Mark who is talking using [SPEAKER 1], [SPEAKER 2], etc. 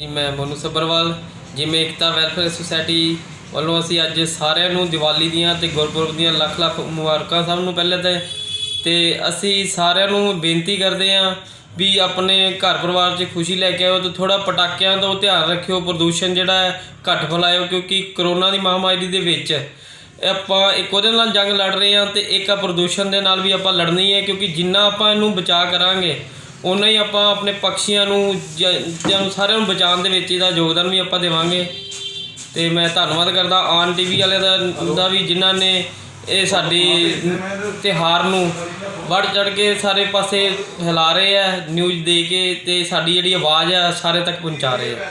[SPEAKER 1] ਜੀ, ਮੈਂ ਬੋਨੂ ਸੱਭਰਵਾਲ, ਜਿਵੇਂ ਏਕਤਾ ਵੈਲਫੇਅਰ ਸੁਸਾਇਟੀ ਵੱਲੋਂ ਅਸੀਂ ਅੱਜ ਸਾਰਿਆਂ ਨੂੰ ਦੀਵਾਲੀ ਦੀਆਂ ਤੇ ਗੁਰਪੁਰਬ ਦੀਆਂ ਲੱਖ ਲੱਖ ਮੁਬਾਰਕਾਂ ਸਭ ਨੂੰ ਪਹਿਲੇ ਤੇ ਤੇ ਅਸੀਂ ਸਾਰਿਆਂ ਨੂੰ ਬੇਨਤੀ ਕਰਦੇ ਹਾਂ ਵੀ ਆਪਣੇ ਘਰ ਪਰਿਵਾਰ 'ਚ ਖੁਸ਼ੀ ਲੈ ਕੇ ਆਓ ਤੇ ਥੋੜਾ ਪਟਾਕਿਆਂ ਤੋਂ ਧਿਆਨ ਰੱਖਿਓ, ਪ੍ਰਦੂਸ਼ਣ ਜਿਹੜਾ ਹੈ ਘੱਟ ਫੈਲਾਇਓ ਕਿਉਂਕਿ ਕਰੋਨਾ ਦੀ ਮਹਾਮਾਰੀ ਦੇ ਵਿੱਚ ਆਪਾਂ ਇੱਕ ਉਹਦੇ ਨਾਲ ਜੰਗ ਲੜ ਰਹੇ ਹਾਂ ਤੇ ਇੱਕ ਆ ਪ੍ਰਦੂਸ਼ਣ ਦੇ ਨਾਲ ਵੀ ਆਪਾਂ ਲੜਨੀ ਹੈ ਕਿਉਂਕਿ ਜਿੰਨਾ ਆਪਾਂ ਇਹਨੂੰ ਬਚਾ ਕਰਾਂਗੇ ਉਨਾ ਹੀ ਆਪਾਂ ਆਪਣੇ ਪੰਛੀਆਂ ਨੂੰ, ਜਾਂ ਸਾਰਿਆਂ ਨੂੰ ਬਚਾਉਣ ਦੇ ਵਿੱਚ ਇਹਦਾ ਯੋਗਦਾਨ ਵੀ ਆਪਾਂ ਦੇਵਾਂਗੇ। ਤੇ ਮੈਂ ਧੰਨਵਾਦ ਕਰਦਾ ਆਨ ਟੀਵੀ ਵਾਲੇ ਦਾ ਦਾ ਵੀ, ਜਿਨ੍ਹਾਂ ਨੇ ਇਹ ਸਾਡੇ ਤਿਉਹਾਰ ਨੂੰ ਵੱਧ ਚੜ ਕੇ ਸਾਰੇ ਪਾਸੇ ਫੈਲਾ ਰਹੇ ਆ, ਨਿਊਜ਼ ਦੇ ਕੇ, ਤੇ ਸਾਡੀ ਜਿਹੜੀ ਆਵਾਜ਼ ਆ, ਸਾਰੇ ਤੱਕ ਪਹੁੰਚਾ ਰਹੇ ਆ।